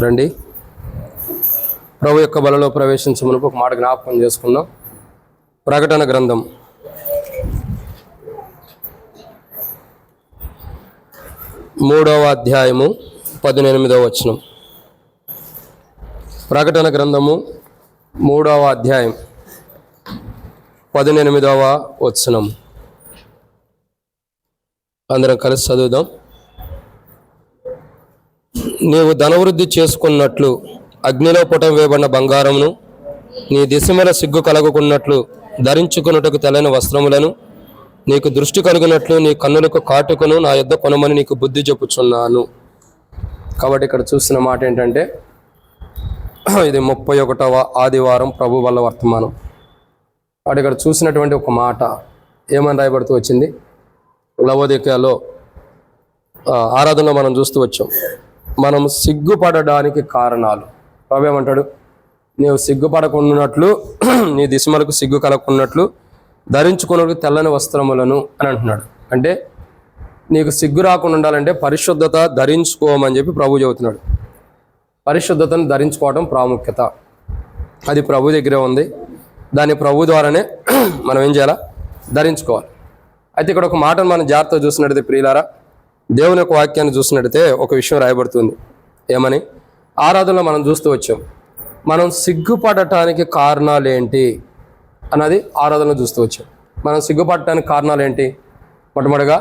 రండి. ప్రభు యొక్క బలలో ప్రవేశించమని ఒక మాట జ్ఞాపకం చేసుకుందాం. ప్రకటన గ్రంథం. మూడవ అధ్యాయము పద్దెనిమిదవ వచనం. ప్రకటన గ్రంథము మూడవ అధ్యాయం పద్దెనిమిదవ వచనం. అందరం కలిసి చదువుదాం. నీవు ధనవృద్ధి చేసుకున్నట్లు అగ్నిలో పుటం వేయబడిన బంగారమును నీ దిశమల సిగ్గు కలగకున్నట్లు ధరించుకున్నట్టుకు తెల్లని వస్త్రములను నీకు దృష్టి కలిగినట్లు నీ కన్నులకు కాటుకను నా యొద్ద కొనమని నీకు బుద్ధి చెప్పుచున్నాను. కాబట్టి ఇక్కడ చూసిన మాట ఏంటంటే ఇది ముప్పై ఒకటవ ఆదివారం ప్రభు వల్ల వర్తమానం. వాడు ఇక్కడ చూసినటువంటి ఒక మాట ఏమని రాయబడుతూ వచ్చింది? లవోదికలో ఆరాధనలో మనం చూస్తూ వచ్చాం. మనం సిగ్గుపడడానికి కారణాలు. ప్రభేమంటాడు నీవు సిగ్గుపడకున్నట్లు నీ దిశమలకు సిగ్గు కలగకున్నట్లు ధరించుకున్నట్లు తెల్లని వస్త్రములను అని అంటున్నాడు. అంటే నీకు సిగ్గు రాకుండా ఉండాలంటే పరిశుద్ధత ధరించుకోమని చెప్పి ప్రభు చెబుతున్నాడు. పరిశుద్ధతను ధరించుకోవడం ప్రాముఖ్యత. అది ప్రభు దగ్గరే ఉంది. దాన్ని ప్రభు ద్వారానే మనం ఏం చేయాలా? ధరించుకోవాలి. అయితే ఇక్కడ ఒక మాటను మనం జాగ్రత్తగా చూసినట్టయితే ప్రియులారా దేవుని యొక్క వాక్యాన్ని చూసినట్టయితే ఒక విషయం రాయబడుతుంది. ఏమని? ఆరాధనలో మనం చూస్తూ వచ్చాం. మనం సిగ్గుపడటానికి కారణాలు ఏంటి అన్నది ఆరాధనలో చూస్తూ వచ్చాం. మనం సిగ్గుపడటానికి కారణాలు ఏంటి మొట్టమొదటిగా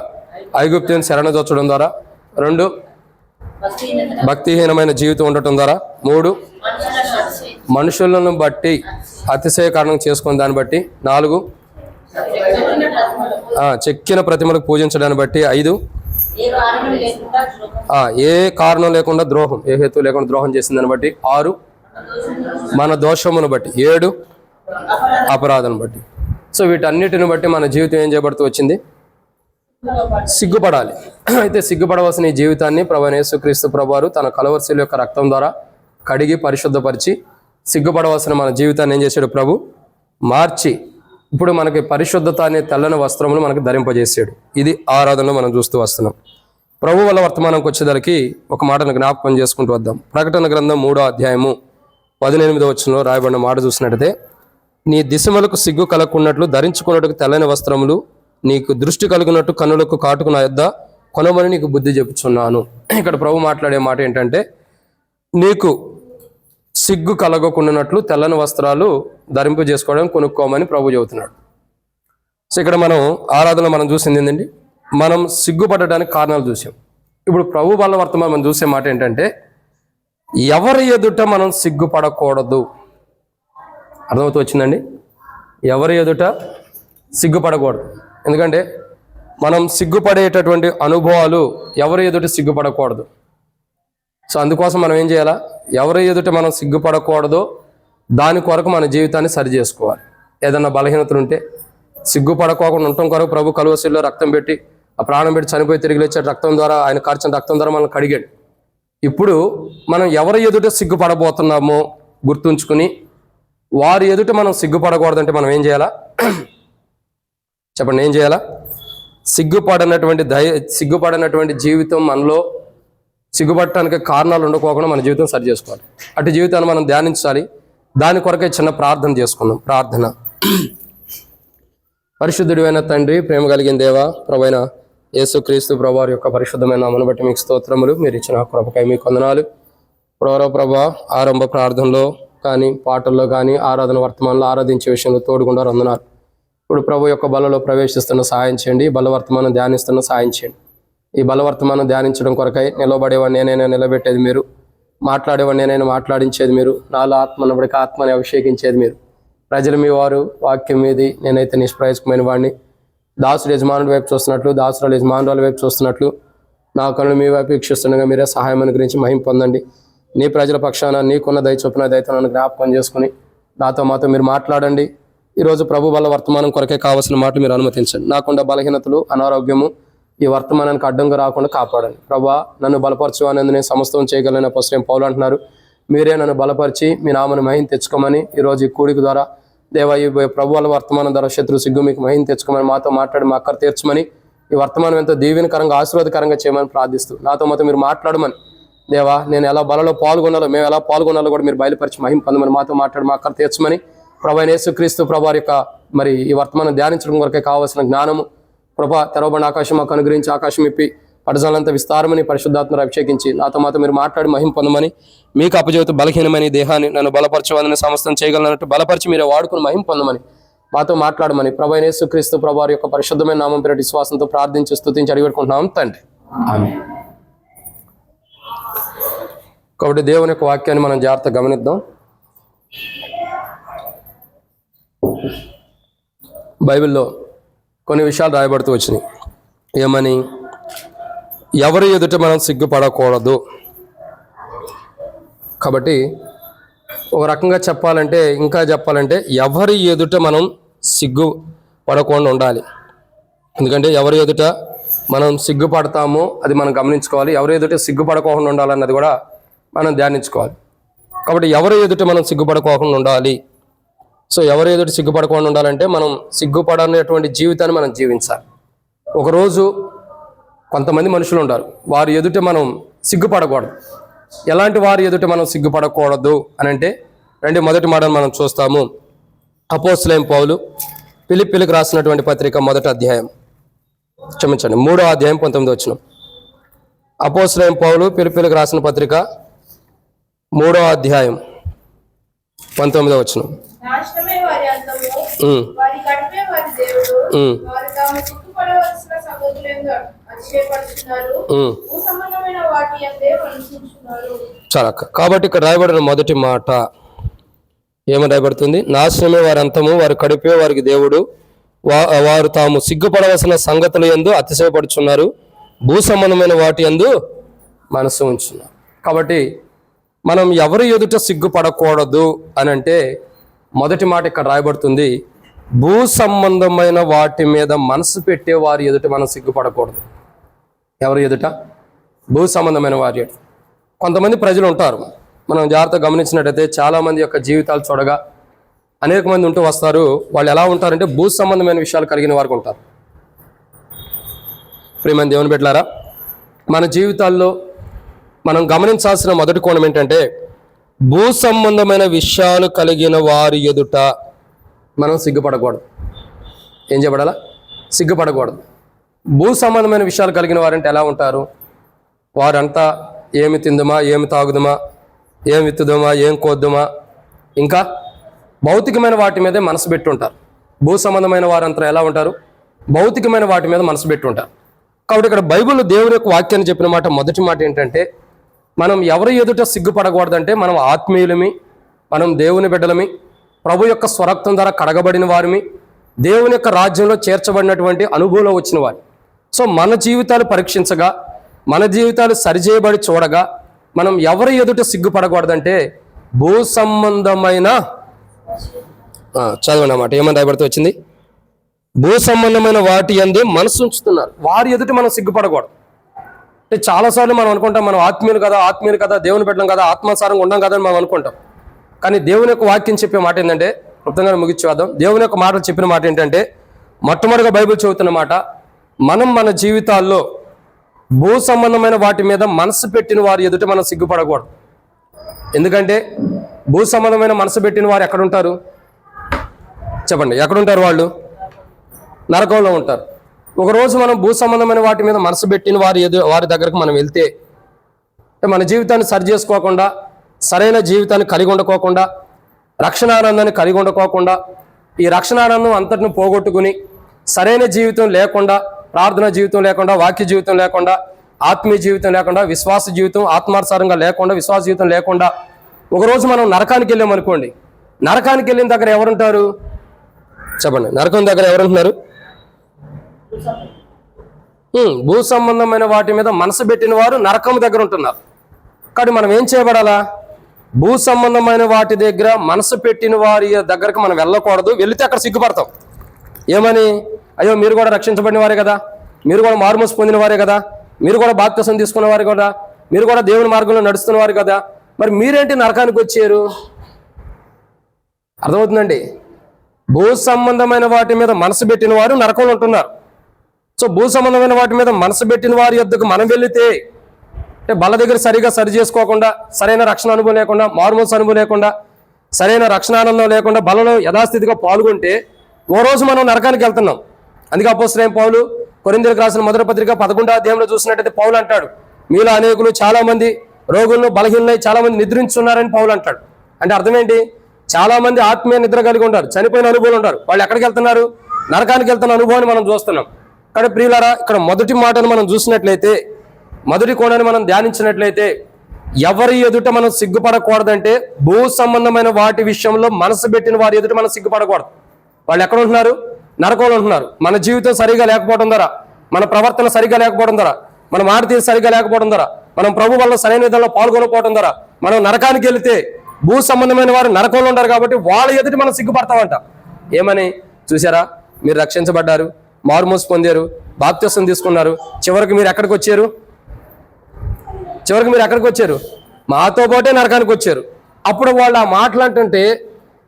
ఐగుప్తిని శరణజొచ్చడం ద్వారా. రెండు భక్తిహీనమైన జీవితం ఉండటం ద్వారా. మూడు మనుషులను బట్టి అతిశయ కారణం చేసుకున్న దాన్ని బట్టి. నాలుగు చెక్కిన ప్రతిమలకు పూజించడాన్ని బట్టి. ఐదు ఏ కారణం లేకుండా ద్రోహం ఏ లేకుండా ద్రోహం హేతు లేకుండా ద్రోహం చేసిందని బట్టి ఆరు మన దోషమును బట్టి ఏడు అపరాధను బట్టి. సో వీటన్నిటిని బట్టి మన జీవితం ఏం చేయబడుతూ వచ్చింది? సిగ్గుపడాలి. అయితే సిగ్గుపడవలసిన ఈ జీవితాన్ని ప్రభనేసుక్రీస్తు ప్రభువారు తన కలవర్శీల యొక్క రక్తం ద్వారా కడిగి పరిశుద్ధపరిచి సిగ్గుపడవలసిన మన జీవితాన్ని ఏం చేశాడు ప్రభు? మార్చి ఇప్పుడు మనకి పరిశుద్ధత అనే తెల్లని వస్త్రములు మనకు ధరింపజేసాడు. ఇది ఆరాధనలో మనం చూస్తూ వస్తున్నాం. ప్రభు వల్ల వర్తమానంకి వచ్చేదానికి ఒక మాటను జ్ఞాపకం చేసుకుంటూ వద్దాం. ప్రకటన గ్రంథం మూడో అధ్యాయము పదినెనిమిదో వచ్చంలో రాయబడిన మాట చూసినట్టయితే నీ దిశమలకు సిగ్గు కలగకున్నట్లు ధరించుకున్నట్టుకు తెల్లని వస్త్రములు నీకు దృష్టి కలిగినట్టు కన్నులకు కాటుకున్న యొద్ద కొనమని నీకు బుద్ధి చెప్పుచున్నాను. ఇక్కడ ప్రభు మాట్లాడే మాట ఏంటంటే నీకు సిగ్గు కలగకుండానట్లు తెల్లని వస్త్రాలు ధరింపు చేసుకోవడం కొనుక్కోమని ప్రభు చెబుతున్నాడు. సో ఇక్కడ మనం ఆరాధన మనం చూసింది ఏంటండి? మనం సిగ్గుపడడానికి కారణాలు చూసాం. ఇప్పుడు ప్రభు బల వర్తమానం మనం చూసే మాట ఏంటంటే ఎవరి ఎదుట మనం సిగ్గుపడకూడదు. అర్థమవుతూ వచ్చిందండి? ఎవరి ఎదుట సిగ్గుపడకూడదు. ఎందుకంటే మనం సిగ్గుపడేటటువంటి అనుభవాలు ఎవరి ఎదుట సిగ్గుపడకూడదు? సో అందుకోసం మనం ఏం చేయాలా? ఎవరి ఎదుట మనం సిగ్గుపడకూడదో దాని కొరకు మన జీవితాన్ని సరి చేసుకోవాలి. ఏదన్నా బలహీనతలు ఉంటే సిగ్గుపడకోకుండా ఉండటం కొరకు ప్రభు కలువసిల్లో రక్తం పెట్టి ఆ ప్రాణం పెట్టి చనిపోయి తిరిగి లేచే రక్తం ద్వారా ఆయన కార్చిన రక్తం ద్వారా మనం కడిగాడు. ఇప్పుడు మనం ఎవరి ఎదుట సిగ్గుపడబోతున్నామో గుర్తుంచుకుని వారి ఎదుట మనం సిగ్గుపడకూడదంటే మనం ఏం చేయాలా? చెప్పండి ఏం చేయాలా? సిగ్గుపడనటువంటి దయ సిగ్గుపడనటువంటి జీవితం మనలో సిగ్గుపడటానికి కారణాలు ఉండకోకుండా మన జీవితం సరి చేసుకోవాలి. అటు జీవితాన్ని మనం ధ్యానించాలి. దాని కొరకే చిన్న ప్రార్థన చేసుకుందాం. ప్రార్థన. పరిశుద్ధుడివైన తండ్రి ప్రేమ కలిగిన దేవ ప్రభైన యేసుక్రీస్తు ప్రభావారి యొక్క పరిశుద్ధమైన నామను బట్టి మీకు స్తోత్రములు. మీరు ఇచ్చిన కృపకై మీకు కొందనాలు ప్రవరో ప్రభా ఆరంభ ప్రార్థనలో కానీ పాటల్లో కానీ ఆరాధన వర్తమానంలో ఆరాధించే విషయంలో తోడుకుండా అందున్నారు ఇప్పుడు ప్రభు యొక్క బలలో ప్రవేశిస్తున్న సహాయం చేయండి. బలవర్తమానం ధ్యానిస్తున్న సహాయం చేయండి. ఈ బలవర్తమానం ధ్యానించడం కొరకై నిలబడేవాడిని నేనైనా నిలబెట్టేది మీరు. మాట్లాడేవాడిని నేనైనా మాట్లాడించేది మీరు. నాలో ఆత్మ ఉన్నప్పటికీ ఆత్మని అభిషేకించేది మీరు. ప్రజలు మీ వారు వాక్యం మీది నేనైతే నిష్ప్రయోజకమైన వాడిని. దాసుడు యజమానుడి వైపు చూస్తున్నట్లు దాసురాలు యజమానురాల వైపు చూస్తున్నట్లు నా కళ్ళు మీ వైపు వీక్షిస్తుండగా మీరే సహాయం అనుగ్రహించి మహిం పొందండి. నీ ప్రజల పక్షాన నీకున్న దయ చొప్పున దయతో నన్ను జ్ఞాపకం చేసుకుని నాతో మాతో మీరు మాట్లాడండి. ఈరోజు ప్రభు బల వర్తమానం కొరకే కావాల్సిన మాటలు మీరు అనుమతించండి. నాకుండా బలహీనతలు అనారోగ్యము ఈ వర్తమానానికి అడ్డంగా రాకుండా కాపాడండి. ప్రభా నన్ను బలపరచు అనేది నేను సమస్తం చేయగలను పుస్తకం పౌలు అంటున్నారు. మీరే నన్ను బలపరిచి మీ నామను మహిం తెచ్చుకోమని ఈరోజు ఈ కూడిక ద్వారా దేవ ఈ ప్రభు వర్తమానం ద్వారా శత్రు సిగ్గు మీకు మహిం తెచ్చుకోమని మాతో మాట్లాడి మా అక్కర తీర్చమని ఈ వర్తమానం ఎంతో దీవెనకరంగా ఆశీర్వాదకరంగా చేయమని ప్రార్థిస్తూ నాతో మాతో మీరు మాట్లాడమని. దేవా నేను ఎలా బలలో పాల్గొనాలో మేము ఎలా పాల్గొనాలో కూడా మీరు బయలుపరిచి మహిం పొందమని మాతో మాట్లాడి మా అక్కడ తీర్చమని. ప్రభా యేసుక్రీస్తు ప్రభా యొక్క మరి ఈ వర్తమానం ధ్యానించడం కొరకే కావాల్సిన జ్ఞానము ప్రభా తెరవబడిన ఆకాశం మాకు అనుగ్రహించి ఆకాశం ఇప్పి పడజలంతా విస్తారమని పరిశుద్ధాత్మను అభిషేకించి నాతో మాతో మీరు మాట్లాడి మహిం పొందమని మీకు అపజీవిత బలహీనమైన దేహాన్ని నన్ను బలపరచవాలని సమస్తం చేయగలనట్టు బలపరిచి మీరే వాడుకుని మహిం పొందమని మాతో మాట్లాడమని ప్రభు యేసుక్రీస్తు ప్రభు వారి యొక్క పరిశుద్ధమైన నామం పేరు విశ్వాసంతో ప్రార్థించి స్తుతించి అడిగెట్టుకుంటున్నాం తండ్రి. కాబట్టి దేవుని యొక్క వాక్యాన్ని మనం జాగ్రత్త గమనిద్దాం. బైబిల్లో కొన్ని విషయాలు రాయబడుతూ వచ్చినాయి. ఏమని? ఎవరి ఎదుట మనం సిగ్గుపడకూడదు. కాబట్టి ఒక రకంగా చెప్పాలంటే ఇంకా చెప్పాలంటే ఎవరి ఎదుట మనం సిగ్గు పడకుండా ఉండాలి. ఎందుకంటే ఎవరి ఎదుట మనం సిగ్గుపడతామో అది మనం గమనించుకోవాలి. ఎవరి ఎదుట సిగ్గుపడకోకుండా ఉండాలన్నది కూడా మనం ధ్యానించుకోవాలి. కాబట్టి ఎవరి ఎదుట మనం సిగ్గుపడకోకుండా ఉండాలి? సో ఎవరు ఎదుటి సిగ్గుపడకుండా ఉండాలంటే మనం సిగ్గుపడనేటువంటి జీవితాన్ని మనం జీవించాలి. ఒకరోజు కొంతమంది మనుషులు ఉంటారు. వారి ఎదుట మనం సిగ్గుపడకూడదు. ఎలాంటి వారి ఎదుట మనం సిగ్గుపడకూడదు అని అంటే రెండు మొదటి మాటను మనం చూస్తాము. అపోస్లేం పౌలు పిలిపిలికి రాసినటువంటి పత్రిక మొదటి అధ్యాయం. క్షమించండి మూడో అధ్యాయం పంతొమ్మిది వచ్చిన అపోస్లేం పౌలు పిలిపిలికి రాసిన పత్రిక మూడో అధ్యాయం పంతొమ్మిదో వచ్చిన నాశనమే వారి అంతము వారి కడుపే వారి దేవుడు. వారు తాము సిగ్గుపడవలసిన సంగతులందు అతిశయపడుతున్నారు భూ సంబంధమైన వాటి అందే వణికించున్నారు చాలా. కాబట్టి ఇక్కడ రాయబడిన మొదటి మాట ఏమని రాయబడుతుంది? నాశనమే వారి అంతము వారి కడిపే వారికి దేవుడు. వా- వారు తాము సిగ్గుపడవలసిన సంగతులు ఎందు అతిశయపడుచున్నారు. భూ సంబంధమైన వాటి ఎందు మనసు ఉంచున్నారు కాబట్టి మనం ఎవరి ఎదుట సిగ్గుపడకూడదు అని అంటే మొదటి మాట ఇక్కడ రాయబడుతుంది భూ సంబంధమైన వాటి మీద మనసు పెట్టే వారి ఎదుట మనం సిగ్గుపడకూడదు. ఎవరి ఎదుట? భూ సంబంధమైన వారి ఎదుట. కొంతమంది ప్రజలు ఉంటారు. మనం జాగ్రత్తగా గమనించినట్టయితే చాలామంది యొక్క జీవితాలు చూడగా అనేక మంది ఉంటూ వస్తారు. వాళ్ళు ఎలా ఉంటారంటే భూ సంబంధమైన విషయాలు కలిగిన వారికి ఉంటారు. ప్రియమని దేవుని పెట్టారా మన జీవితాల్లో మనం గమనించాల్సిన మొదటి కోణం ఏంటంటే భూ సంబంధమైన విషయాలు కలిగిన వారి ఎదుట మనం సిగ్గుపడకూడదు. ఏం చేయబడాలా సిగ్గుపడకూడదు. భూ సంబంధమైన విషయాలు కలిగిన వారంటే ఎలా ఉంటారు? వారంతా ఏమి తిందుమా ఏమి తాగుదుమా ఏం విత్తుదుమా ఏం కోద్దుమా? ఇంకా భౌతికమైన వాటి మీదే మనసు పెట్టుంటారు. భూ సంబంధమైన వారంతా ఎలా ఉంటారు? భౌతికమైన వాటి మీద మనసు పెట్టుంటారు. కాబట్టి ఇక్కడ బైబిల్ దేవుని యొక్క వాక్యాన్ని చెప్పిన మాట మొదటి మాట ఏంటంటే మనం ఎవరి ఎదుట సిగ్గుపడకూడదంటే మనం ఆత్మీయులమి మనం దేవుని బిడ్డలమి ప్రభు యొక్క స్వరక్తం ద్వారా కడగబడిన వారిమి దేవుని యొక్క రాజ్యంలో చేర్చబడినటువంటి అనుభవంలో వచ్చిన వారు. సో మన జీవితాలు పరీక్షించగా మన జీవితాలు సరిచేయబడి చూడగా మనం ఎవరి ఎదుట సిగ్గుపడకూడదంటే భూ సంబంధమైన చదవండి అన్నమాట ఏమని రాయబడితే వచ్చింది? భూ సంబంధమైన వాటి అందే మనసు ఉంచుతున్నారు. వారి ఎదుట మనం సిగ్గుపడకూడదు. అంటే చాలాసార్లు మనం అనుకుంటాం మనం ఆత్మీయులు కదా ఆత్మీయులు కదా దేవుని పెట్టడం కదా ఆత్మానుసారంగా ఉండం కదా అని మనం అనుకుంటాం. కానీ దేవుని యొక్క వాక్యం చెప్పే మాట ఏంటంటే క్లుప్తంగా ముగిచ్చేద్దాం దేవుని యొక్క మాటలు చెప్పిన మాట ఏంటంటే మొట్టమొదటిగా బైబిల్ చెబుతున్న మాట మనం మన జీవితాల్లో భూ సంబంధమైన వాటి మీద మనసు పెట్టిన వారి ఎదుట మనం సిగ్గుపడకూడదు. ఎందుకంటే భూ సంబంధమైన మనసు పెట్టిన వారు ఎక్కడుంటారు చెప్పండి ఎక్కడుంటారు వాళ్ళు? నరకంలో ఉంటారు. ఒకరోజు మనం భూ సంబంధమైన వాటి మీద మనసు పెట్టిన వారి ఎదు వారి దగ్గరకు మనం వెళ్తే మన జీవితాన్ని సరి చేసుకోకుండా సరైన జీవితాన్ని కలిగి ఉండకోకుండా రక్షణానందాన్ని కలిగి ఉండకోకుండా ఈ రక్షణానందం అంతటిని పోగొట్టుకుని సరైన జీవితం లేకుండా ప్రార్థన జీవితం లేకుండా వాక్య జీవితం లేకుండా ఆత్మీయ జీవితం లేకుండా విశ్వాస జీవితం ఆత్మానుసారంగా లేకుండా విశ్వాస జీవితం లేకుండా ఒకరోజు మనం నరకానికి వెళ్ళామనుకోండి. నరకానికి వెళ్ళిన దగ్గర ఎవరుంటారు? చెప్పండి. నరకం దగ్గర ఎవరుంటున్నారు? భూ సంబంధమైన వాటి మీద మనసు పెట్టిన వారు నరకం దగ్గర ఉంటున్నారు. కానీ మనం ఏం చేయబడాలా? భూ సంబంధమైన వాటి దగ్గర మనసు పెట్టిన వారి దగ్గరకు మనం వెళ్ళకూడదు. వెళితే అక్కడ సిగ్గుపడతాం. ఏమని? అయ్యో మీరు కూడా రక్షించబడిన వారే కదా. మీరు కూడా మారుమూసి పొందిన వారే కదా. మీరు కూడా బాప్తసం తీసుకున్న వారు కదా. మీరు కూడా దేవుని మార్గంలో నడుస్తున్న వారు కదా. మరి మీరేంటి నరకానికి వచ్చారు? అర్థమవుతుందండి? భూ సంబంధమైన వాటి మీద మనసు పెట్టిన వారు నరకంలో ఉంటున్నారు. సో భూ సంబంధమైన వాటి మీద మనసు పెట్టిన వారి యొద్దకు మనం వెళితే అంటే బల దగ్గర సరిగా సరి చేసుకోకుండా సరైన రక్షణ అనుభవం లేకుండా మారుమోస్ అనుభవం లేకుండా సరైన రక్షణ ఆనందం లేకుండా బలలో యథాస్థితిగా పాల్గొంటే ఓ రోజు మనం నరకానికి వెళ్తున్నాం. అందుకే అపోసరేం పౌలు కొరిందరికి రాసిన మొదటి పత్రిక పదకొండో అధ్యాయంలో చూసినట్టయితే పౌలు అంటాడు మీలో అనేకులు చాలామంది రోగులను బలహీనలై చాలా మంది నిద్రించున్నారని పౌలు అంటాడు. అంటే అర్థం ఏంటి? ఆత్మీయ నిద్ర కలిగి ఉంటారు చనిపోయిన అనుభవాలు ఉంటారు వాళ్ళు ఎక్కడికి వెళ్తున్నారు? నరకానికి వెళ్తున్న అనుభవాన్ని మనం చూస్తున్నాం. కానీ ప్రియులారా ఇక్కడ మొదటి మాటను మనం చూసినట్లయితే మొదటి కోణాన్ని మనం ధ్యానించినట్లయితే ఎవరి ఎదుట మనం సిగ్గుపడకూడదంటే భూ సంబంధమైన వాటి విషయంలో మనసు పెట్టిన వారి ఎదుట మనం సిగ్గుపడకూడదు. వాళ్ళు ఎక్కడ ఉంటున్నారు? నరకంలో ఉంటున్నారు. మన జీవితం సరిగా లేకపోవడం ద్వారా మన ప్రవర్తన సరిగా లేకపోవడం ద్వారా మన మాట సరిగా లేకపోవడం ద్వారా మనం ప్రభు వల్ల సరైన విధంలో పాల్గొనకపోవడం ద్వారా మనం నరకానికి వెళితే భూ సంబంధమైన వారు నరకంలో ఉంటారు కాబట్టి వాళ్ళ ఎదుటి మనం సిగ్గుపడతామంట. ఏమని? చూసారా మీరు రక్షించబడ్డారు. మారుమోసి పొందారు బాప్త్యసం తీసుకున్నారు. చివరికి మీరు ఎక్కడికి వచ్చారు? చివరికి మీరు ఎక్కడికి వచ్చారు? మాతో పాటే నరకానికి వచ్చారు. అప్పుడు వాళ్ళు ఆ మాటలు అంటుంటే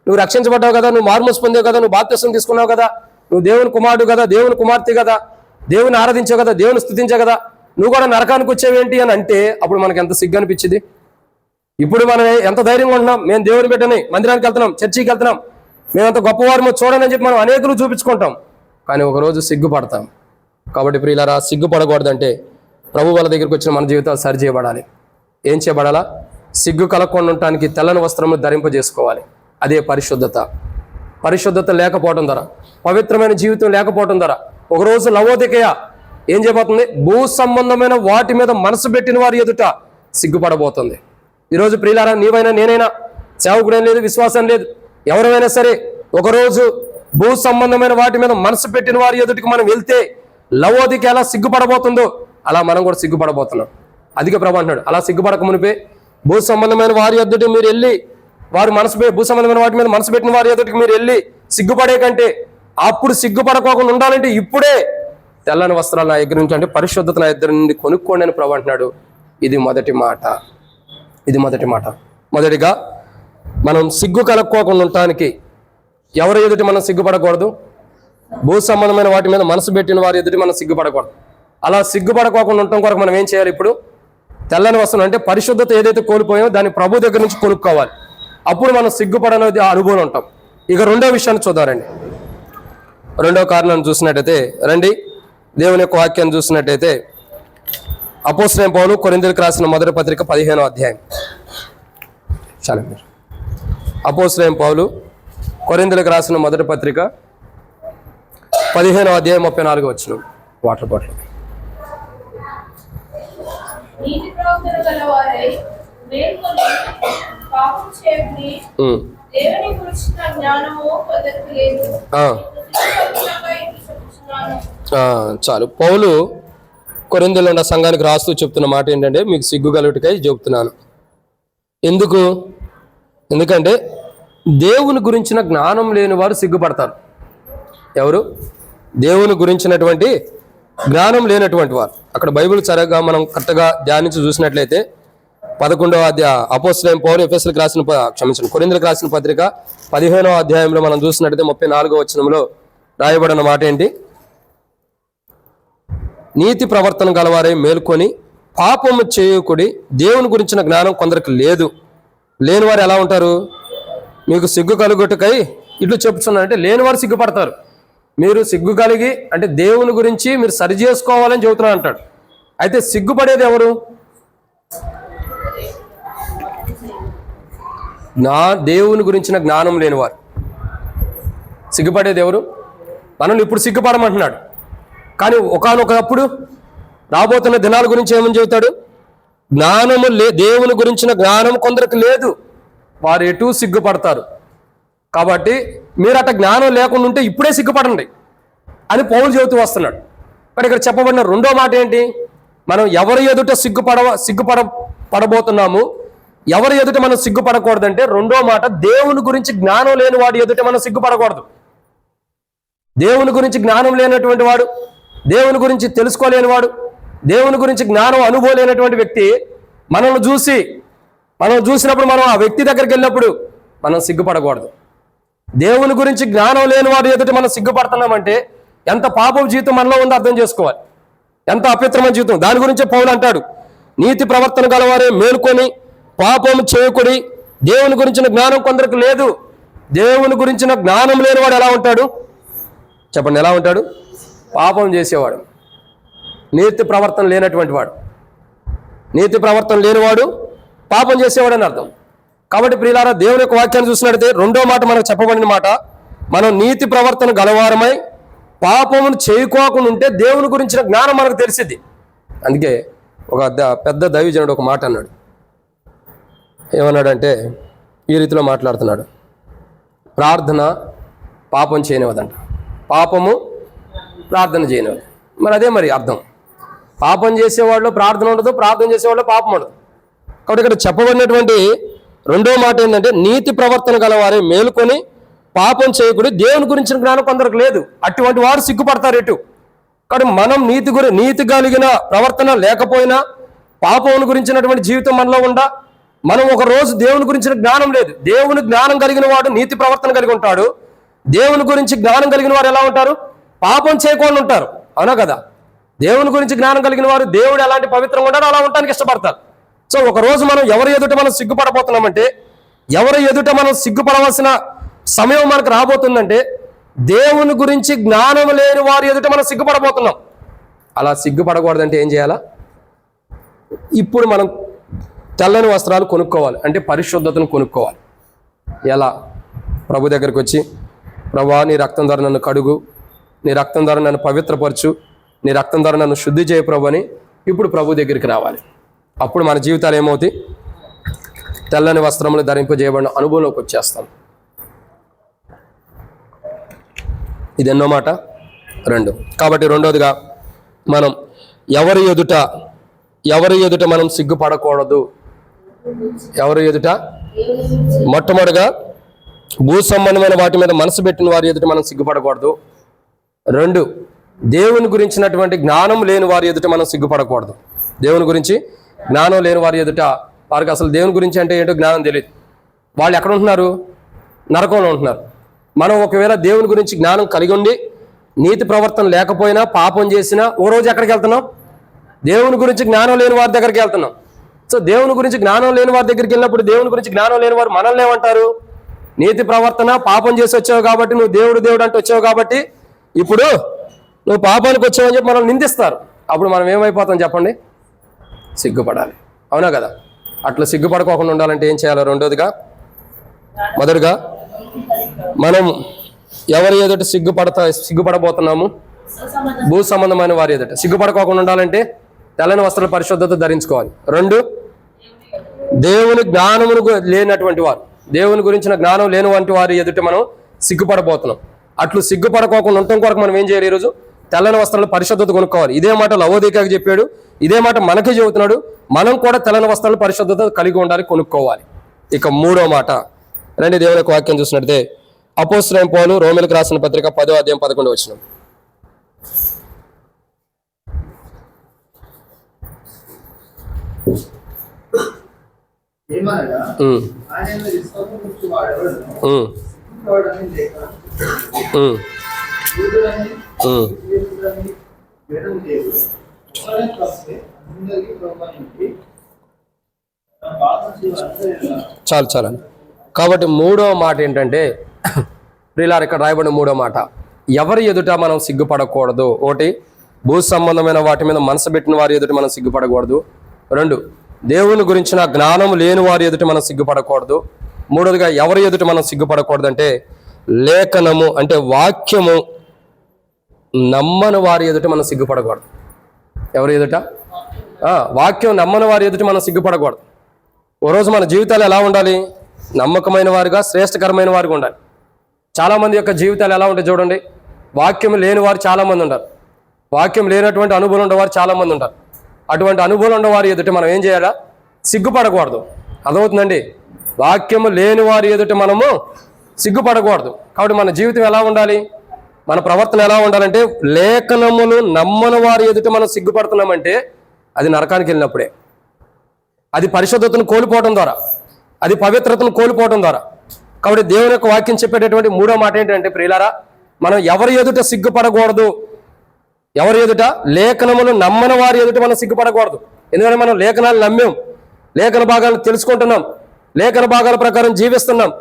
నువ్వు రక్షించబడ్డావు కదా నువ్వు మారుమోసి పొందావు కదా నువ్వు బాప్త్యసం తీసుకున్నావు కదా నువ్వు దేవుని కుమారుడు కదా దేవుని కుమార్తె కదా దేవుని ఆరాధించావు కదా దేవుని స్థుతించావు కదా నువ్వు కూడా నరకానికి వచ్చావేంటి? అని అంటే అప్పుడు మనకు ఎంత సిగ్గు అనిపించింది. ఇప్పుడు మనం ఎంత ధైర్యంగా ఉంటున్నాం? మేము దేవుని బిడ్డని మందిరానికి వెళ్తున్నాం చర్చికి వెళ్తున్నాం. మేము అంత గొప్పవారమో చూడని చెప్పి మనం అనేకులు చూపించుకుంటాం. కానీ ఒకరోజు సిగ్గుపడతాం. కాబట్టి ప్రియులరా సిగ్గుపడకూడదంటే ప్రభు వాళ్ళ దగ్గరికి వచ్చిన మన జీవితాలు సరి చేయబడాలి. ఏం చేయబడాలా? సిగ్గు కలగకుండా ఉండటానికి తెల్లని వస్త్రము ధరింపజేసుకోవాలి. అదే పరిశుద్ధత. పరిశుద్ధత లేకపోవడం ద్వారా పవిత్రమైన జీవితం లేకపోవడం ద్వారా ఒకరోజు లవోదికయ ఏం చేయబోతుంది? భూ సంబంధమైన వాటి మీద మనసు పెట్టిన వారి ఎదుట సిగ్గుపడబోతుంది. ఈరోజు ప్రియులారా నీవైనా నేనైనా సేవకుడేం లేదు విశ్వాసం లేదు. ఎవరైనా సరే ఒకరోజు భూ సంబంధమైన వాటి మీద మనసు పెట్టిన వారి ఎదుటికి మనం వెళ్తే లవోదికి ఎలా సిగ్గుపడబోతుందో అలా మనం కూడా సిగ్గుపడబోతున్నాం. అధిక ప్రభు అంటున్నాడు అలా సిగ్గుపడక మునిపే. భూ సంబంధమైన వారి ఎదుటి మీరు వెళ్ళి వారు మనసు భూ సంబంధమైన వాటి మీద మనసు పెట్టిన వారి ఎదుటికి మీరు వెళ్ళి సిగ్గుపడే కంటే అప్పుడు సిగ్గుపడకోకుండా ఉండాలంటే ఇప్పుడే తెల్లని వస్త్రాలు నా దగ్గర నుంచి అంటే పరిశుద్ధత నా ఇద్దరి నుండి కొనుక్కోండి అని ప్రభు అంటున్నాడు. ఇది మొదటి మాట. ఇది మొదటి మాట. మొదటిగా మనం సిగ్గు కలుక్కోకుండా ఉండటానికి ఎవరి ఎదుటి మనం సిగ్గుపడకూడదు? భూ సంబంధమైన వాటి మీద మనసు పెట్టిన వారి ఎదుటి మనం సిగ్గుపడకూడదు. అలా సిగ్గుపడకోకుండా ఉండటం కొరకు మనం ఏం చేయాలి ఇప్పుడు? తెల్లని వస్తువులు అంటే పరిశుద్ధత ఏదైతే కోల్పోయామో దాన్ని ప్రభు దగ్గర నుంచి కొనుక్కోవాలి. అప్పుడు మనం సిగ్గుపడనేది ఆ అనుభవం ఉంటాం. ఇక రెండో విషయాన్ని చూద్దామండి రెండో. కారణాన్ని చూసినట్టయితే రండి. దేవుని యొక్క వాక్యాన్ని చూసినట్టయితే అపోస్లైన పౌలు కొరిందులకు రాసిన మొదటి పత్రిక పదిహేనో అధ్యాయం. చాలా మీరు అపోస్లైన పౌలు కొరిందులకు రాసిన మొదటి పత్రిక పదిహేనో అధ్యాయం ముప్పై నాలుగు వచ్చిన వాటర్ బాటిల్. చాలు. పౌలు కొరిందులో ఉన్న సంఘానికి రాస్తూ చెప్తున్న మాట ఏంటంటే మీకు సిగ్గు కలుగుటకై చెబుతున్నాను. ఎందుకు? ఎందుకంటే దేవుని గురించిన జ్ఞానం లేని వారు సిగ్గుపడతారు. ఎవరు? దేవుని గురించినటువంటి జ్ఞానం లేనటువంటి వారు. అక్కడ బైబిల్ సరిగ్గా మనం కరెక్ట్గా ధ్యానించి చూసినట్లయితే పదకొండవ అధ్యాయ అపోస్లైన్ పౌరు ఎఫ్ఎస్లకు రాసిన క్షమించండి కొరిందులకు రాసిన పత్రిక పదిహేనవ అధ్యాయంలో మనం చూసినట్లయితే ముప్పై నాలుగో వచనంలో రాయబడిన మాట ఏంటి? నీతి ప్రవర్తన గలవారే మేల్కొని పాపము చేయకుడి దేవుని గురించిన జ్ఞానం కొందరికి లేదు. లేని వారు ఎలా ఉంటారు? మీకు సిగ్గు కలుగుటకై ఇట్లు చెప్తున్నానంటే లేని వారు సిగ్గుపడతారు. మీరు సిగ్గు కలిగి అంటే దేవుని గురించి మీరు సరి చేసుకోవాలని చెబుతున్నా అంటాడు. అయితే సిగ్గుపడేది ఎవరు? నా దేవుని గురించిన జ్ఞానం లేనివారు. సిగ్గుపడేది ఎవరు? మనల్ని ఇప్పుడు సిగ్గుపడమంటున్నాడు. కానీ ఒకానొకప్పుడు రాబోతున్న దినాల గురించి ఏమని చెబుతాడు? జ్ఞానము లే దేవుని గురించిన జ్ఞానం కొందరికి లేదు. వారు ఎటు సిగ్గుపడతారు. కాబట్టి మీరు అట్ట జ్ఞానం లేకుండా ఉంటే ఇప్పుడే సిగ్గుపడండి అని పౌలు చెబుతూ వస్తున్నాడు. కానీ ఇక్కడ చెప్పబడిన రెండో మాట ఏంటి? మనం ఎవరి ఎదుట సిగ్గుపడవ సిగ్గుపడ పడబోతున్నాము? ఎవరి ఎదుట మనం సిగ్గుపడకూడదంటే రెండో మాట దేవుని గురించి జ్ఞానం లేని వాడు ఎదుట మనం సిగ్గుపడకూడదు. దేవుని గురించి జ్ఞానం లేనటువంటి వాడు దేవుని గురించి తెలుసుకోలేనివాడు దేవుని గురించి జ్ఞానం అనుభవం లేనటువంటి వ్యక్తి మనల్ని చూసి మనం చూసినప్పుడు మనం ఆ వ్యక్తి దగ్గరికి వెళ్ళినప్పుడు మనం సిగ్గుపడకూడదు. దేవుని గురించి జ్ఞానం లేని వాడి ఎదుటి మనం సిగ్గుపడుతున్నామంటే ఎంత పాపం జీవితం మనలో ఉందో అర్థం చేసుకోవాలి. ఎంత అపిత్రమైన జీవితం. దాని గురించే పౌలు అంటాడు. నీతి ప్రవర్తన గలవారే మేలుకొని పాపం చేయకుడి. దేవుని గురించిన జ్ఞానం కొందరికి లేదు. దేవుని గురించిన జ్ఞానం లేనివాడు ఎలా ఉంటాడు? చెప్పండి ఎలా ఉంటాడు? పాపం చేసేవాడు. నీతి ప్రవర్తన లేనటువంటి వాడు. నీతి ప్రవర్తన లేనివాడు పాపం చేసేవాడు అని అర్థం. కాబట్టి ప్రియులారా దేవుని యొక్క వాక్యాన్ని చూసినట్లయితే రెండో మాట మనకు చెప్పబడిన మాట మనం నీతి ప్రవర్తన గలవారమై పాపమును చేయకోకుండా ఉంటే దేవుని గురించిన జ్ఞానం మనకు తెలిసింది అందుకే ఒక ద- పెద్ద దైవజనుడు ఒక మాట అన్నాడు. ఏమన్నాడంటే ఈ రీతిలో మాట్లాడుతున్నాడు. ప్రార్థన పాపం చేయనివదంట పాపము ప్రార్థన చేయనివది మరి అదే మరి అర్థం. పాపం చేసేవాళ్ళు ప్రార్థన ఉండదు ప్రార్థన చేసేవాళ్ళు పాపం ఉండదు. కాబట్టి ఇక్కడ చెప్పబడినటువంటి రెండో మాట ఏంటంటే నీతి ప్రవర్తన గలవారే మేలుకొని పాపం చేయకూడదు దేవుని గురించిన జ్ఞానం కొందరికి లేదు. అటువంటి వారు సిగ్గుపడతారు ఎటు? కానీ మనం నీతి గురి నీతి కలిగిన ప్రవర్తన లేకపోయినా పాపం గురించినటువంటి జీవితం మనలో ఉండా మనం ఒక రోజు దేవుని గురించిన జ్ఞానం లేదు. దేవుని జ్ఞానం కలిగిన వాడు నీతి ప్రవర్తన కలిగి ఉంటాడు. దేవుని గురించి జ్ఞానం కలిగిన వారు ఎలా ఉంటారు? పాపం చేయకుండా ఉంటారు. అవునా కదా? దేవుని గురించి జ్ఞానం కలిగిన వారు దేవుడు ఎలాంటి పవిత్రంగా ఉంటారో అలా ఉండడానికి ఇష్టపడతారు. సో ఒక రోజు మనం ఎవరి ఎదుట మనం సిగ్గుపడబోతున్నామంటే ఎవరి ఎదుట మనం సిగ్గుపడవలసిన సమయం మనకు రాబోతుందంటే దేవుని గురించి జ్ఞానం లేని వారి ఎదుట మనం సిగ్గుపడబోతున్నాం. అలా సిగ్గుపడకూడదంటే ఏం చేయాలా? ఇప్పుడు మనం తెల్లని వస్త్రాలు కొనుక్కోవాలి. అంటే పరిశుద్ధతను కొనుక్కోవాలి. ఎలా? ప్రభు దగ్గరికి వచ్చి ప్రభా నీ రక్తం ద్వారా నన్ను కడుగు. నీ రక్తం ద్వారా నన్ను పవిత్రపరచు. నీ రక్తం ద్వారా నన్ను శుద్ధి చేయ ప్రభు అని ఇప్పుడు ప్రభు దగ్గరికి రావాలి. అప్పుడు మన జీవితాలు ఏమవుతాయి? తెల్లని వస్త్రములు ధరింపజేయబడిన అనుభవంలోకి వచ్చేస్తాం. ఇది ఎన్నో మాట? రెండు. కాబట్టి రెండోదిగా మనం ఎవరి ఎదుట ఎవరి ఎదుట మనం సిగ్గుపడకూడదు? ఎవరి ఎదుట? మొట్టమొదటిగా భూ సంబంధమైన వాటి మీద మనసు పెట్టిన వారి ఎదుట మనం సిగ్గుపడకూడదు. రెండు. దేవుని గురించినటువంటి జ్ఞానం లేని వారి ఎదుట మనం సిగ్గుపడకూడదు. దేవుని గురించి జ్ఞానం లేని వారి ఎదుట వారికి అసలు దేవుని గురించి అంటే ఏంటో జ్ఞానం తెలియదు. వాళ్ళు ఎక్కడ ఉంటున్నారు? నరకంలో ఉంటున్నారు. మనం ఒకవేళ దేవుని గురించి జ్ఞానం కలిగి ఉండి నీతి ప్రవర్తన లేకపోయినా పాపం చేసినా ఓ రోజు ఎక్కడికి వెళ్తున్నాం? దేవుని గురించి జ్ఞానం లేని వారి దగ్గరికి వెళ్తున్నాం. సో దేవుని గురించి జ్ఞానం లేని వారి దగ్గరికి వెళ్ళినప్పుడు దేవుని గురించి జ్ఞానం లేని వారు మనల్ని ఏమంటారు? నీతి ప్రవర్తన పాపం చేసి వచ్చావు కాబట్టి నువ్వు దేవుడు దేవుడు అంటే వచ్చావు కాబట్టి ఇప్పుడు నువ్వు పాపానికి వచ్చావని చెప్పి మనం నిందిస్తారు. అప్పుడు మనం ఏమైపోతాం చెప్పండి? సిగ్గుపడాలి. అవునా కదా? అట్లా సిగ్గుపడుకోకుండా ఉండాలంటే ఏం చేయాలి? రెండోదిగా మొదటిగా మనం ఎవరి ఎదుట సిగ్గుపడతా సిగ్గుపడబోతున్నాము? భూ సంబంధమైన వారి ఎదుట. సిగ్గుపడుకోకుండా ఉండాలంటే తెల్లని వస్త్రాల పరిశుద్ధత ధరించుకోవాలి. రెండు దేవుని జ్ఞానమును గు- లేనటువంటి వారు. దేవుని గురించిన జ్ఞానం లేని వంటి వారి ఎదుట మనం సిగ్గుపడబోతున్నాం. అట్లు సిగ్గుపడకోకుండా ఉండటం కొరకు మనం ఏం చేయాలి ఈరోజు? తెల్లని వస్త్రాల పరిశుద్ధత కొనుక్కోవాలి. ఇదే మాట లవోదికాకి చెప్పాడు. ఇదే మాట మనకే చెబుతున్నాడు. మనం కూడా తెల్లని వస్త్రాల పరిశుద్ధత కలిగి ఉండాలి కొనుక్కోవాలి. ఇక మూడో మాట. రండి దేవుని యొక్క వాక్యం చూసినట్టే అపోస్త్రం పోలు రోమిలకు రాసిన పత్రిక పదో అధ్యాయం పదకొండు వచ్చిన ఏమనగా చాలు చాలండి కాబట్టి మూడో మాట ఏంటంటే ప్రిలార్ ఇక్కడ రాయబడిన మూడో మాట. ఎవరి ఎదుట మనం సిగ్గుపడకూడదు? ఒకటి భూ సంబంధమైన వాటి మీద మనసు పెట్టిన వారి ఎదుట మనం సిగ్గుపడకూడదు. రెండు దేవుని గురించిన జ్ఞానం లేని వారి ఎదుట మనం సిగ్గుపడకూడదు. మూడోదిగా ఎవరి ఎదుట మనం సిగ్గుపడకూడదు అంటే లేఖనము అంటే వాక్యము నమ్మని వారి ఎదుట మనం సిగ్గుపడకూడదు. ఎవరి ఎదుట? వాక్యం నమ్మని వారి ఎదుట మనం సిగ్గుపడకూడదు. ఓ రోజు మన జీవితాలు ఎలా ఉండాలి? నమ్మకమైన వారుగా శ్రేష్టకరమైన వారుగా ఉండాలి. చాలామంది యొక్క జీవితాలు ఎలా ఉంటాయి చూడండి. వాక్యం లేని వారు చాలామంది ఉంటారు. వాక్యం లేనటువంటి అనుభవం ఉండేవారు చాలా మంది ఉంటారు. అటువంటి అనుభవం ఉన్నవారి ఎదుట మనం ఏం చేయాలా? సిగ్గుపడకూడదు. అదవుతుందండి వాక్యము లేని వారి ఎదుట మనము సిగ్గుపడకూడదు. కాబట్టి మన జీవితం ఎలా ఉండాలి? మన ప్రవర్తన ఎలా ఉండాలంటే లేఖనములు నమ్మని వారి ఎదుట మనం సిగ్గుపడుతున్నామంటే అది నరకానికి వెళ్ళినప్పుడే. అది పరిశుద్ధతను కోల్పోవడం ద్వారా అది పవిత్రతను కోల్పోవడం ద్వారా. కాబట్టి దేవుని యొక్క వాక్యం చెప్పేటటువంటి మూడో మాట ఏంటంటే ప్రియులారా మనం ఎవరి ఎదుట సిగ్గుపడకూడదు? ఎవరి ఎదుట? లేఖనములు నమ్మని వారి ఎదుట మనం సిగ్గుపడకూడదు. ఎందుకంటే మనం లేఖనాలు నమ్మాం లేఖన భాగాలను తెలుసుకుంటున్నాం లేఖన భాగాల ప్రకారం జీవిస్తున్నాం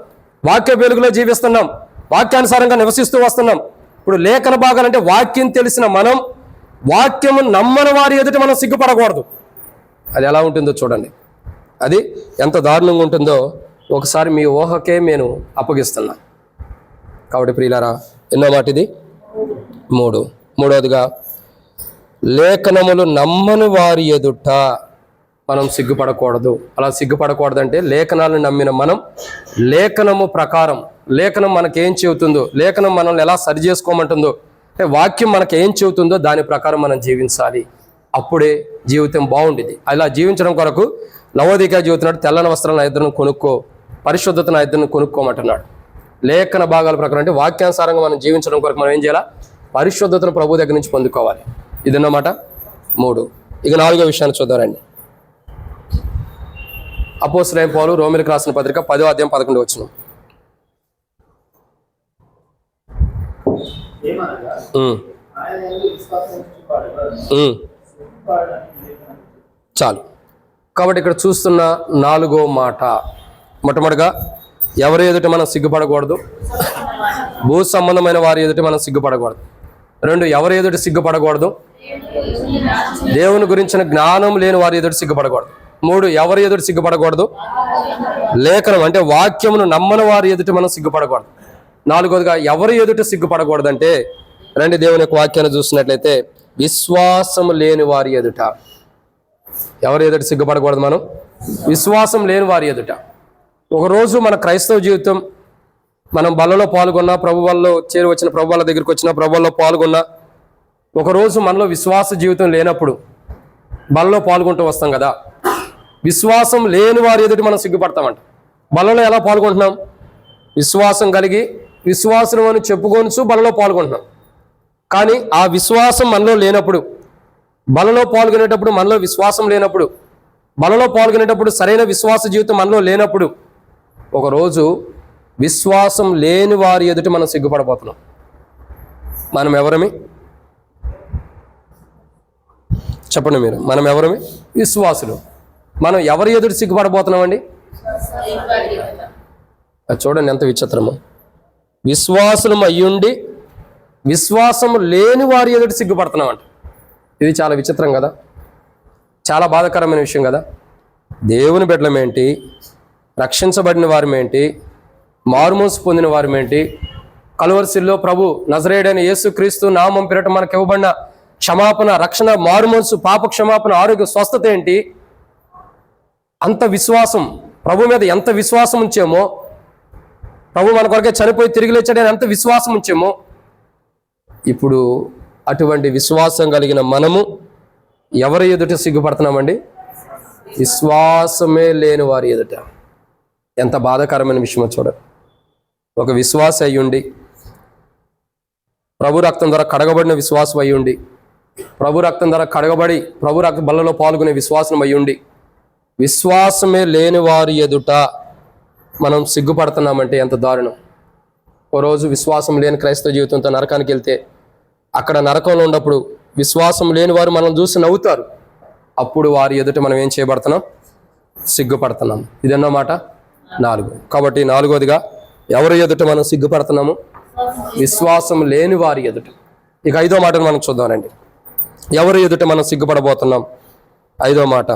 వాక్య వెలుగులో జీవిస్తున్నాం వాక్యానుసారంగా నివసిస్తూ వస్తున్నాం. ఇప్పుడు లేఖన భాగాలు అంటే వాక్యం తెలిసిన మనం వాక్యము నమ్మని వారి ఎదుట మనం సిగ్గుపడకూడదు. అది ఎలా ఉంటుందో చూడండి. అది ఎంత దారుణంగా ఉంటుందో ఒకసారి మీ ఊహకే నేను అప్పగిస్తున్నా. కాబట్టి ప్రియులారా ఎన్నో మాట ఇది మూడు. మూడవదిగా లేఖనములు నమ్మని వారి ఎదుట మనం సిగ్గుపడకూడదు. అలా సిగ్గుపడకూడదంటే లేఖనాలను నమ్మిన మనం లేఖనము ప్రకారం లేఖనం మనకేం చెబుతుందో లేఖనం మనల్ని ఎలా సరి చేసుకోమంటుందో వాక్యం మనకి ఏం చెబుతుందో దాని ప్రకారం మనం జీవించాలి. అప్పుడే జీవితం బాగుండేది. అలా జీవించడం కొరకు నవోదిక జీవితున్నాడు తెల్లని వస్త్రాలను ఇద్దరిని కొనుక్కో పరిశుద్ధత నా ఇద్దరిని కొనుక్కోమంటున్నాడు. లేఖన భాగాల ప్రకారం అంటే వాక్యానుసారంగా మనం జీవించడం కొరకు మనం ఏం చేయాలా? పరిశుద్ధతను ప్రభు దగ్గర నుంచి పొందుకోవాలి. ఇదన్నమాట మూడు. ఇక నాలుగో విషయాన్ని చూద్దారండి అపోసరైన పౌలు రోమిలకు రాసిన పత్రిక పదో అధ్యాయం పదకొండు వచ్చిన ఏమనగా ఆయన యందు విశ్వాసం ఉంచువాడు వాడు చాలు. కాబట్టి ఇక్కడ చూస్తున్న నాలుగో మాట. మొట్టమొదటిగా ఎవరి ఎదుట మనం సిగ్గుపడకూడదు? భూ సంబంధమైన వారి ఎదుట మనం సిగ్గుపడకూడదు. రెండు ఎవరి ఎదుట సిగ్గుపడకూడదు? దేవుని గురించిన జ్ఞానం లేని వారి ఎదుట సిగ్గుపడకూడదు. మూడు ఎవరి ఎదుట సిగ్గుపడకూడదు? లేఖనం అంటే వాక్యమును నమ్మని వారి ఎదుట మనం సిగ్గుపడకూడదు. నాలుగోదిగా ఎవరి ఎదుట సిగ్గుపడకూడదంటే రండి దేవుని యొక్క వాక్యాన్ని చూసినట్లయితే విశ్వాసం లేని వారి ఎదుట. ఎవరి ఎదుట సిగ్గుపడకూడదు మనం? విశ్వాసం లేని వారి ఎదుట. ఒకరోజు మన క్రైస్తవ జీవితం మనం బలలో పాల్గొన్నా ప్రభు వాళ్ళలో చేరి వచ్చిన ప్రభు వాళ్ళ దగ్గరికి వచ్చిన ప్రభు వాళ్ళలో పాల్గొన్నా ఒకరోజు మనలో విశ్వాస జీవితం లేనప్పుడు బలలో పాల్గొంటూ వస్తాం కదా? విశ్వాసం లేని వారి ఎదుటి మనం సిగ్గుపడతామంట. బలలో ఎలా పాల్గొంటున్నాం? విశ్వాసం కలిగి విశ్వాసం అని చెప్పుకొనుచు బలలో పాల్గొంటున్నాం. కానీ ఆ విశ్వాసం మనలో లేనప్పుడు బలలో పాల్గొనేటప్పుడు మనలో విశ్వాసం లేనప్పుడు బలలో పాల్గొనేటప్పుడు సరైన విశ్వాస జీవితం మనలో లేనప్పుడు ఒకరోజు విశ్వాసం లేని వారి ఎదుట మనం సిగ్గుపడబోతున్నాం. మనం ఎవరమి? చెప్పండి మీరు. మనం ఎవరమి? విశ్వాసులు. మనం ఎవరి ఎదుట సిగ్గుపడబోతున్నామండి? అది చూడండి ఎంత విచిత్రము. విశ్వాసులం అయ్యుండి విశ్వాసం లేని వారి ఎదుట సిగ్గుపడుతున్నామంట. ఇది చాలా విచిత్రం కదా? చాలా బాధాకరమైన విషయం కదా? దేవుని బిడ్డలమేంటి రక్షించబడిన వారమేంటి మారుమోసు పొందిన వారమేంటి కలువరిసిల్లో ప్రభు నజరేడైన యేసుక్రీస్తు నామం పేరట మనకు ఇవ్వబడిన క్షమాపణ రక్షణ మారుమోసు పాప క్షమాపణ ఆరోగ్య స్వస్థత ఏంటి? అంత విశ్వాసం ప్రభు మీద ఎంత విశ్వాసం ఉంచామో? ప్రభు మన కొరకే చనిపోయి తిరిగి లేచాడని ఎంత విశ్వాసం ఉంచామో? ఇప్పుడు అటువంటి విశ్వాసం కలిగిన మనము ఎవరి ఎదుట సిగ్గుపడుతున్నామండి? విశ్వాసమే లేని వారి ఎదుట. ఎంత బాధాకరమైన విషయమో చూడండి. ఒక విశ్వాస అయ్యుండి ప్రభు రక్తం ద్వారా కడగబడిన విశ్వాసం అయ్యుండి ప్రభు రక్తం ద్వారా కడగబడి ప్రభు రక్త బల్లలో పాల్గొనే విశ్వాసం అయ్యుండి విశ్వాసమే లేని వారి ఎదుట మనం సిగ్గుపడుతున్నామంటే ఎంత దారుణం. ఓ రోజు విశ్వాసం లేని క్రైస్తవ జీవితంతో నరకానికి వెళ్తే అక్కడ నరకంలో ఉన్నప్పుడు విశ్వాసం లేని వారు మనం చూసి నవ్వుతారు. అప్పుడు వారి ఎదుట మనం ఏం చేయబడుతున్నాం? సిగ్గుపడుతున్నాం. ఇదన్నమాట నాలుగు. కాబట్టి నాలుగోదిగా ఎవరి ఎదుట మనం సిగ్గుపడుతున్నాము? విశ్వాసం లేని వారి ఎదుట. ఇక ఐదో మాటను మనం చూద్దామండి ఎవరి ఎదుట మనం సిగ్గుపడబోతున్నాం? ఐదో మాట.